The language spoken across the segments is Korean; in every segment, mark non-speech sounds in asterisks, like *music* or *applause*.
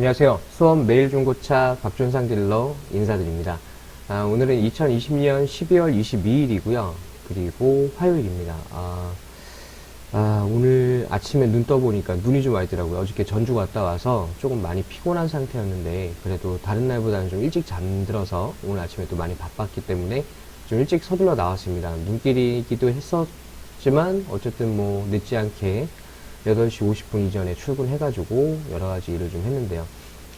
안녕하세요. 수원 매일중고차 박준상 딜러 인사드립니다. 아, 오늘은 2020년 12월 22일이고요. 그리고 화요일입니다. 아, 아, 오늘 아침에 눈 떠보니까 눈이 좀 와 있더라고요. 어저께 전주 갔다 와서 조금 많이 피곤한 상태였는데, 그래도 다른 날보다는 좀 일찍 잠들어서 오늘 아침에 또 많이 바빴기 때문에 좀 일찍 서둘러 나왔습니다. 눈길이기도 했었지만, 어쨌든 뭐 늦지 않게 8시 50분 이전에 출근해가지고 여러 가지 일을 좀 했는데요.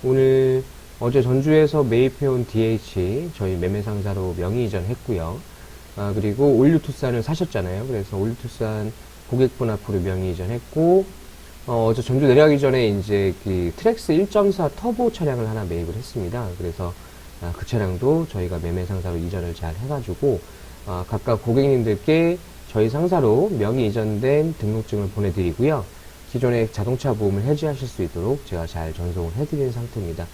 오늘 어제 전주에서 매입해온 DH 저희 매매상사로 명의 이전했고요. 아, 그리고 올류투싼을 사셨잖아요. 그래서 올류투싼 고객분 앞으로 명의 이전했고, 어, 어제 전주 내려가기 전에 이제 그 트랙스 1.4 터보 차량을 하나 매입을 했습니다. 그래서 아, 그 차량도 저희가 매매상사로 이전을 잘 해가지고, 아, 각각 고객님들께 저희 상사로 명의 이전된 등록증을 보내드리고요. 기존의 자동차 보험을 해지하실 수 있도록 제가 잘 전송을 해드리는 상태입니다.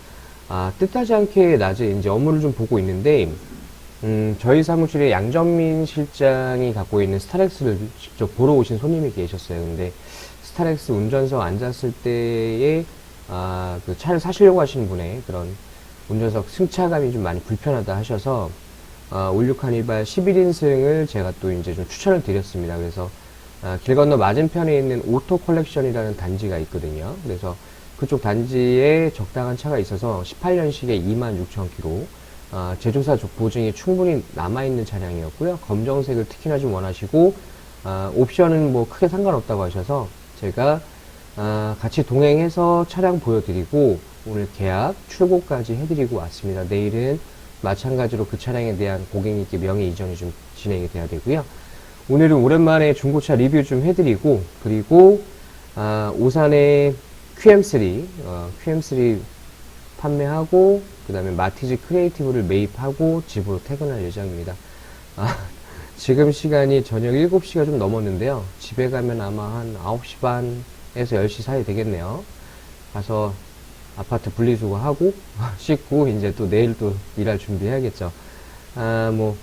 아, 뜻하지 않게 낮에 이제 업무를 좀 보고 있는데, 음, 저희 사무실에 양정민 실장이 갖고 있는 스타렉스를 직접 보러 오신 손님이 계셨어요. 근데 스타렉스 운전석 앉았을 때에, 아, 그 차를 사시려고 하시는 분의 그런 운전석 승차감이 좀 많이 불편하다 하셔서, 아, 올류 카니발 11인승을 제가 또 이제 좀 추천을 드렸습니다. 그래서 아, 길 건너 맞은편에 있는 오토 컬렉션이라는 단지가 있거든요. 그래서 그쪽 단지에 적당한 차가 있어서 18년식에 26,000km, 아, 제조사 조- 보증이 충분히 남아있는 차량이었고요. 검정색을 특히나 좀 원하시고, 아, 옵션은 뭐 크게 상관없다고 하셔서 제가 아, 같이 동행해서 차량 보여드리고 오늘 계약 출고까지 해드리고 왔습니다. 내일은 마찬가지로 그 차량에 대한 고객님께 명의 이전이 좀 진행이 돼야 되고요. 오늘은 오랜만에 중고차 리뷰 좀 해드리고 그리고 아, 오산의 QM3 어, QM3 판매하고 그 다음에 마티즈 크리에이티브를 매입하고 집으로 퇴근할 예정입니다. 아, *laughs* 지금 시간이 저녁 7시가 좀 넘었는데요. 집에 가면 아마 한 9시 반에서 10시 사이 되겠네요. 가서 아파트 분리수거하고 *laughs* 씻고 이제 또 내일 또 일할 준비해야겠죠. 아, 뭐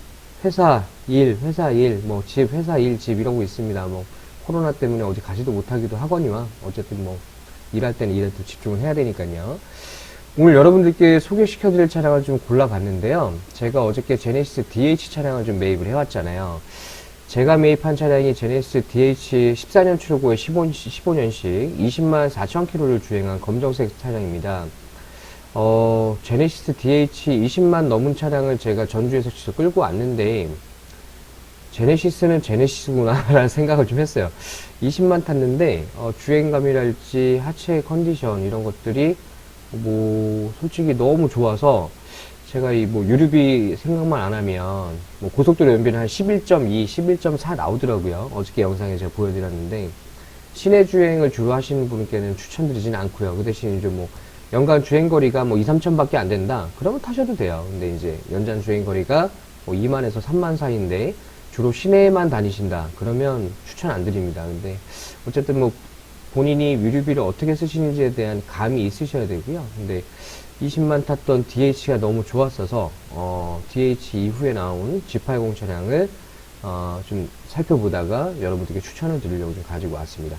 회사 일, 회사 일, 뭐 집, 회사 일, 집 이러고 있습니다. 뭐 코로나 때문에 어디 가지도 못하기도 하거니와 어쨌든 뭐 일할 때는 일에 또 집중을 해야 되니까요. 오늘 여러분들께 소개시켜드릴 차량을 좀 골라봤는데요. 제가 어저께 제네시스 DH 차량을 좀 매입을 해왔잖아요. 제가 매입한 차량이 제네시스 DH 14년 출고의 15, 15년식 20만 4천 킬로를 주행한 검정색 차량입니다. 어, 제네시스 DH 20만 넘은 차량을 제가 전주에서 직접 끌고 왔는데, 제네시스는 제네시스구나, *laughs* 라는 생각을 좀 했어요. 20만 탔는데, 어, 주행감이랄지 하체 컨디션 이런 것들이, 뭐, 솔직히 너무 좋아서, 제가 이 뭐 유류비 생각만 안 하면, 뭐 고속도로 연비는 한 11.2, 11.4 나오더라고요. 어저께 영상에 제가 보여드렸는데, 시내 주행을 주로 하시는 분께는 추천드리지는 않고요. 그 대신 이제 뭐 연간 주행 거리가 뭐 2, 3천밖에 안 된다. 그러면 타셔도 돼요. 근데 이제 연간 주행 거리가 뭐 2만에서 3만 사이인데 주로 시내에만 다니신다. 그러면 추천 안 드립니다. 근데 어쨌든 뭐 본인이 유류비를 어떻게 쓰시는지에 대한 감이 있으셔야 되고요. 근데 20만 탔던 DH가 너무 좋았어서 어, DH 이후에 나온 G80 차량을 어, 좀 살펴보다가 여러분들께 추천을 드리려고 좀 가지고 왔습니다.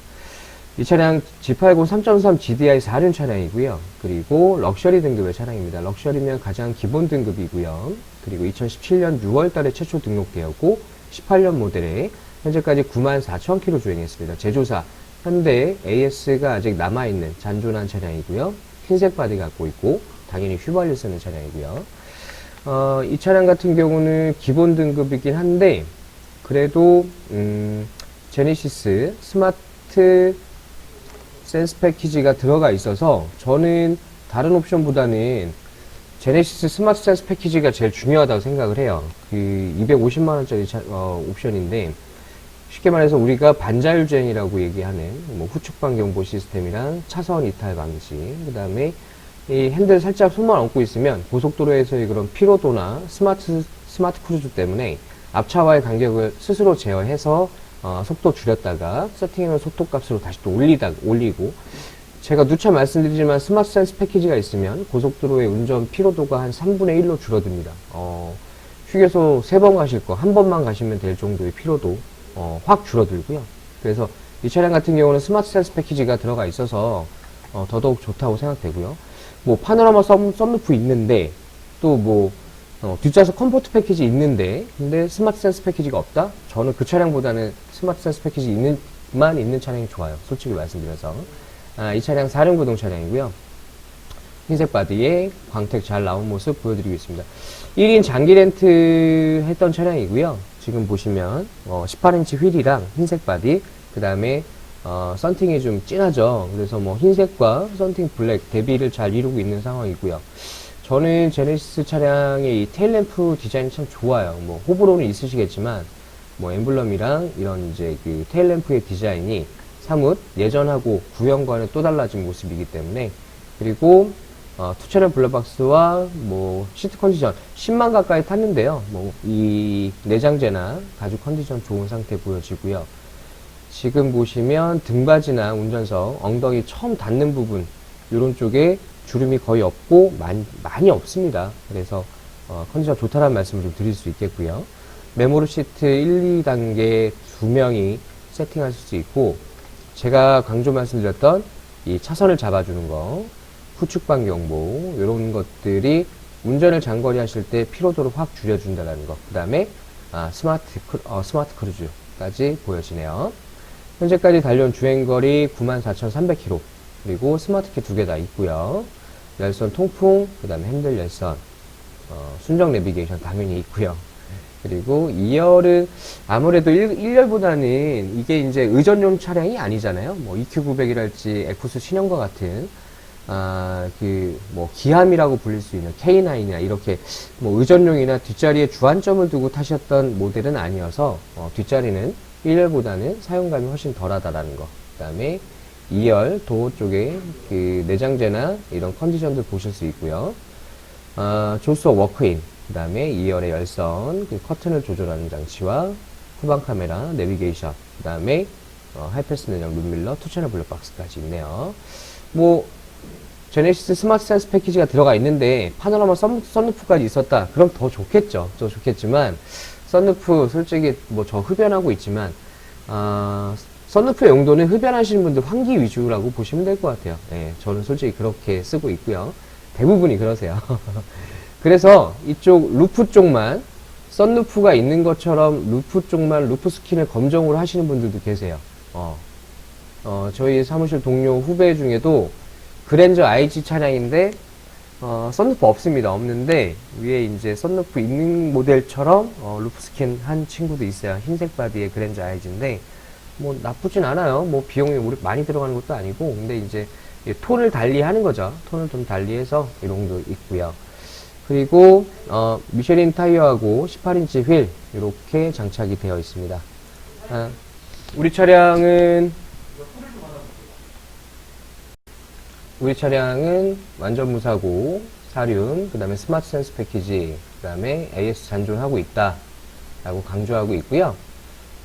이 차량 G80 3.3 GDI 4륜 차량이고요. 그리고 럭셔리 등급의 차량입니다. 럭셔리면 가장 기본 등급이고요. 그리고 2017년 6월 달에 최초 등록되었고 18년 모델에 현재까지 9만 4천 킬로 주행했습니다. 제조사 현대 AS가 아직 남아있는 잔존한 차량이고요. 흰색 바디 갖고 있고 당연히 휘발유 쓰는 차량이고요. 어, 이 차량 같은 경우는 기본 등급이긴 한데 그래도 음, 제네시스 스마트 센스 패키지가 들어가 있어서 저는 다른 옵션보다는 제네시스 스마트 센스 패키지가 제일 중요하다고 생각을 해요. 그 250만 원짜리 차- 어, 옵션인데 쉽게 말해서 우리가 반자율 주행이라고 얘기하는 뭐 후측방 경보 시스템이랑 차선 이탈 방지, 그 다음에 이 핸들 살짝 손만 얹고 있으면 고속도로에서의 그런 피로도나 스마트 스마트 크루즈 때문에 앞차와의 간격을 스스로 제어해서 어, 속도 줄였다가 세팅해놓은 속도값으로 다시 또 올리다 올리고 제가 누차 말씀드리지만 스마트 센스 패키지가 있으면 고속도로의 운전 피로도가 한 3분의 1로 줄어듭니다. 어, 휴게소 세번 가실 거 한 번만 가시면 될 정도의 피로도 어, 확 줄어들고요. 그래서 이 차량 같은 경우는 스마트 센스 패키지가 들어가 있어서 어, 더더욱 좋다고 생각되고요. 뭐 파노라마 썬, 썬루프 있는데 또뭐 뒷좌석 컴포트 패키지 있는데 근데 스마트 센스 패키지가 없다? 저는 그 차량보다는 스마트 센스 패키지 있는 만 있는 차량이 좋아요. 솔직히 말씀드려서 아, 이 차량 4륜 구동 차량이고요. 흰색 바디에 광택 잘 나온 모습 보여드리고 있습니다. 1인 장기 렌트 했던 차량이고요. 지금 보시면 어, 18인치 휠이랑 흰색 바디 그 다음에 어, 썬팅이 좀 진하죠. 그래서 뭐 흰색과 썬팅 블랙 대비를 잘 이루고 있는 상황이고요. 저는 제네시스 차량의 이 테일램프 디자인이 참 좋아요. 뭐 호불호는 있으시겠지만 뭐 엠블럼이랑 이런 이제 그 테일램프의 디자인이 사뭇 예전하고 구형과는 또 달라진 모습이기 때문에 그리고 어, 투체널 블랙박스와 뭐 시트 컨디션 10만 가까이 탔는데요. 뭐 이 내장재나 가죽 컨디션 좋은 상태 보여지고요. 지금 보시면 등받이나 운전석 엉덩이 처음 닿는 부분 이런 쪽에 주름이 거의 없고 많이, 많이 없습니다. 그래서 어, 컨디션 좋다는 말씀을 좀 드릴 수 있겠고요. 메모리 시트 1, 2단계 두 명이 세팅하실 수 있고 제가 강조 말씀드렸던 이 차선을 잡아주는 거 후측방 경보 이런 것들이 운전을 장거리 하실 때 피로도를 확 줄여준다는 거. 그 다음에 아, 스마트 크, 어, 스마트 크루즈까지 보여지네요. 현재까지 달려온 주행거리 94,300km 그리고 스마트키 두 개 다 있고요. 열선 통풍, 그 다음에 핸들 열선, 어, 순정 내비게이션 당연히 있고요. 그리고 2열은 아무래도 1, 1열보다는 이게 이제 의전용 차량이 아니잖아요. 뭐 EQ900이랄지 에쿠스 신형과 같은 아, 그, 뭐, 기함이라고 불릴 수 있는 K9이나 이렇게, 뭐, 의전용이나 뒷자리에 주안점을 두고 타셨던 모델은 아니어서, 어, 뒷자리는 1열보다는 사용감이 훨씬 덜 하다라는 거. 그 다음에 2열 도어 쪽에 그 내장재나 이런 컨디션들 보실 수 있고요. 어, 조수석 워크인, 그 다음에 2열의 열선, 그 커튼을 조절하는 장치와 후방 카메라, 내비게이션, 그 다음에 어, 하이패스 내장 룸밀러, 투 채널 블랙박스까지 있네요. 뭐, 제네시스 스마트 센스 패키지가 들어가 있는데 파노라마 썬, 썬루프까지 있었다. 그럼 더 좋겠죠. 더 좋겠지만 썬루프 솔직히 뭐 저 흡연하고 있지만 아, 썬루프의 용도는 흡연하시는 분들 환기 위주라고 보시면 될 것 같아요. 예, 저는 솔직히 그렇게 쓰고 있고요. 대부분이 그러세요. *laughs* 그래서 이쪽 루프 쪽만 썬루프가 있는 것처럼 루프 쪽만 루프 스킨을 검정으로 하시는 분들도 계세요. 어, 어, 저희 사무실 동료 후배 중에도 그랜저 IG 차량인데 어, 썬루프 없습니다. 없는데 위에 이제 썬루프 있는 모델처럼 어, 루프 스킨 한 친구도 있어요. 흰색 바디의 그랜저 IG인데 뭐 나쁘진 않아요. 뭐 비용이 우리 많이 들어가는 것도 아니고 근데 이제 이 톤을 달리 하는 거죠. 톤을 좀 달리 해서 이런 도 있고요. 그리고 어, 미쉐린 타이어하고 18인치 휠 이렇게 장착이 되어 있습니다. 아, 우리 차량은 우리 차량은 완전 무사고, 사륜, 그 다음에 스마트 센스 패키지, 그 다음에 AS 잔존하고 있다. 라고 강조하고 있고요.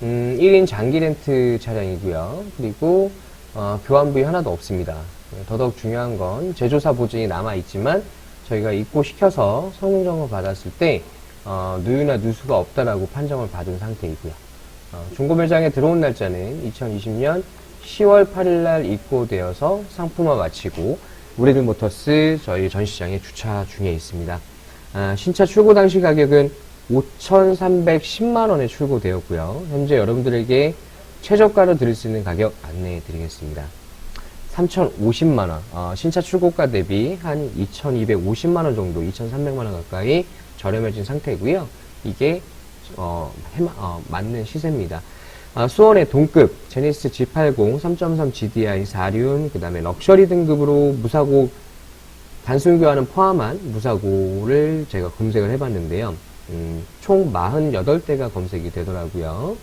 음, 1인 장기 렌트 차량이고요. 그리고, 어, 교환 부위 하나도 없습니다. 더더욱 중요한 건 제조사 보증이 남아있지만, 저희가 입고시켜서 성능 점검 받았을 때, 어, 누유나 누수가 없다라고 판정을 받은 상태이고요. 어, 중고 매장에 들어온 날짜는 2020년 10월 8일 날 입고되어서 상품화 마치고 우리들 모터스 저희 전시장에 주차 중에 있습니다. 아, 신차 출고 당시 가격은 5,310만 원에 출고되었고요. 현재 여러분들에게 최저가로 드릴 수 있는 가격 안내해 드리겠습니다. 3,050만 원, 어, 신차 출고가 대비 한 2,250만 원 정도, 2,300만 원 가까이 저렴해진 상태고요. 이게 어, 해마, 어, 맞는 시세입니다. 아, 수원의 동급 제네시스 G80 3.3 GDI 4륜 그 다음에 럭셔리 등급으로 무사고 단순 교환은 포함한 무사고를 제가 검색을 해봤는데요. 음, 총 48대가 검색이 되더라고요.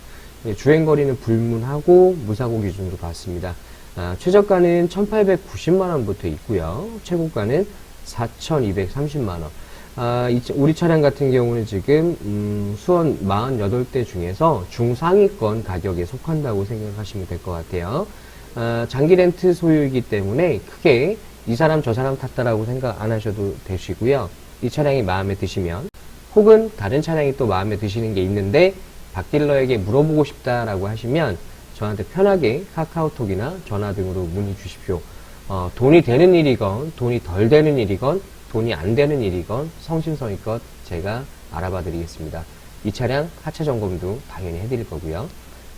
예, 주행거리는 불문하고 무사고 기준으로 봤습니다. 아, 최저가는 1890만원부터 있고요. 최고가는 4230만원. 아, 이, 우리 차량 같은 경우는 지금 음, 수원 48대 중에서 중상위권 가격에 속한다고 생각하시면 될 것 같아요. 아, 장기 렌트 소유이기 때문에 크게 이 사람 저 사람 탔다라고 생각 안 하셔도 되시고요. 이 차량이 마음에 드시면 혹은 다른 차량이 또 마음에 드시는 게 있는데 박 딜러에게 물어보고 싶다라고 하시면 저한테 편하게 카카오톡이나 전화 등으로 문의 주십시오. 어, 돈이 되는 일이건 돈이 덜 되는 일이건 돈이 안 되는 일이건 성심성의껏 제가 알아봐 드리겠습니다. 이 차량 하차 점검도 당연히 해드릴 거고요.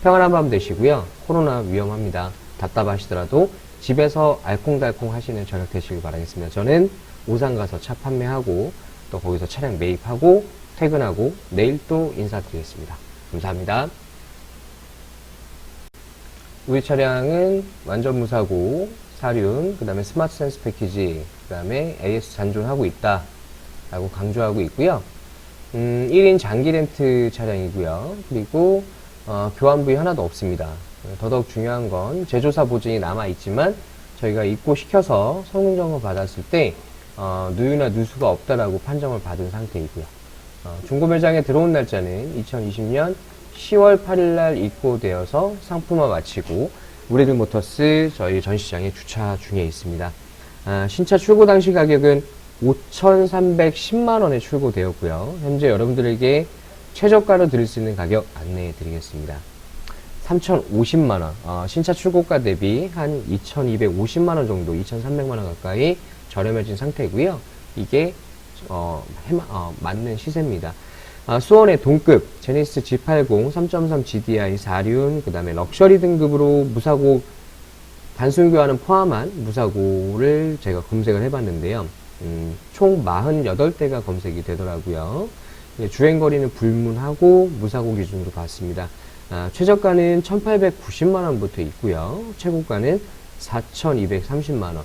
평안한 밤 되시고요. 코로나 위험합니다. 답답하시더라도 집에서 알콩달콩 하시는 저녁 되시길 바라겠습니다. 저는 오산 가서 차 판매하고 또 거기서 차량 매입하고 퇴근하고 내일 또 인사드리겠습니다. 감사합니다. 우리 차량은 완전 무사고, 사륜, 그 다음에 스마트 센스 패키지, 그 다음에 AS 잔존하고 있다. 라고 강조하고 있고요. 음, 1인 장기 렌트 차량이고요. 그리고 어, 교환 부위 하나도 없습니다. 더더욱 중요한 건 제조사 보증이 남아 있지만 저희가 입고시켜서 성능 점검 받았을 때 어, 누유나 누수가 없다라고 판정을 받은 상태이고요. 어, 중고 매장에 들어온 날짜는 2020년 10월 8일 날 입고되어서 상품화 마치고 우리들 모터스 저희 전시장에 주차 중에 있습니다. 아, 신차 출고 당시 가격은 5,310만 원에 출고되었고요. 현재 여러분들에게 최저가로 드릴 수 있는 가격 안내해 드리겠습니다. 3,050만 원, 어, 신차 출고가 대비 한 2,250만 원 정도, 2,300만 원 가까이 저렴해진 상태고요. 이게 어, 해마- 어, 맞는 시세입니다. 아, 수원의 동급 제네시스 G80 3.3 GDI 4륜, 그 다음에 럭셔리 등급으로 무사고 단순 교환은 포함한 무사고를 제가 검색을 해봤는데요. 음, 총 48대가 검색이 되더라고요. 예, 주행거리는 불문하고 무사고 기준으로 봤습니다. 아, 최저가는 1890만원부터 있고요. 최고가는 4230만원.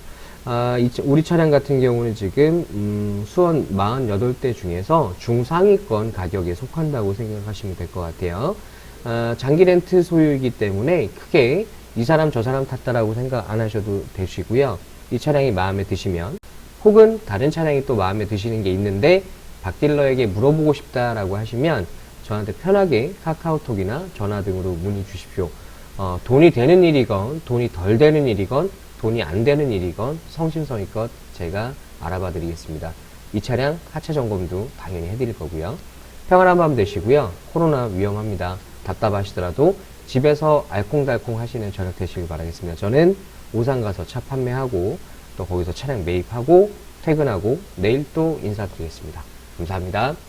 아, 우리 차량 같은 경우는 지금 음, 수원 48대 중에서 중상위권 가격에 속한다고 생각하시면 될 것 같아요. 아, 장기 렌트 소유이기 때문에 크게 이 사람 저 사람 탔다라고 생각 안 하셔도 되시고요. 이 차량이 마음에 드시면 혹은 다른 차량이 또 마음에 드시는 게 있는데 박 딜러에게 물어보고 싶다라고 하시면 저한테 편하게 카카오톡이나 전화 등으로 문의 주십시오. 어, 돈이 되는 일이건 돈이 덜 되는 일이건 돈이 안 되는 일이건 성심성의껏 제가 알아봐 드리겠습니다. 이 차량 하차 점검도 당연히 해드릴 거고요. 평안한 밤 되시고요. 코로나 위험합니다. 답답하시더라도 집에서 알콩달콩 하시는 저녁 되시길 바라겠습니다. 저는 오산 가서 차 판매하고 또 거기서 차량 매입하고 퇴근하고 내일 또 인사드리겠습니다. 감사합니다.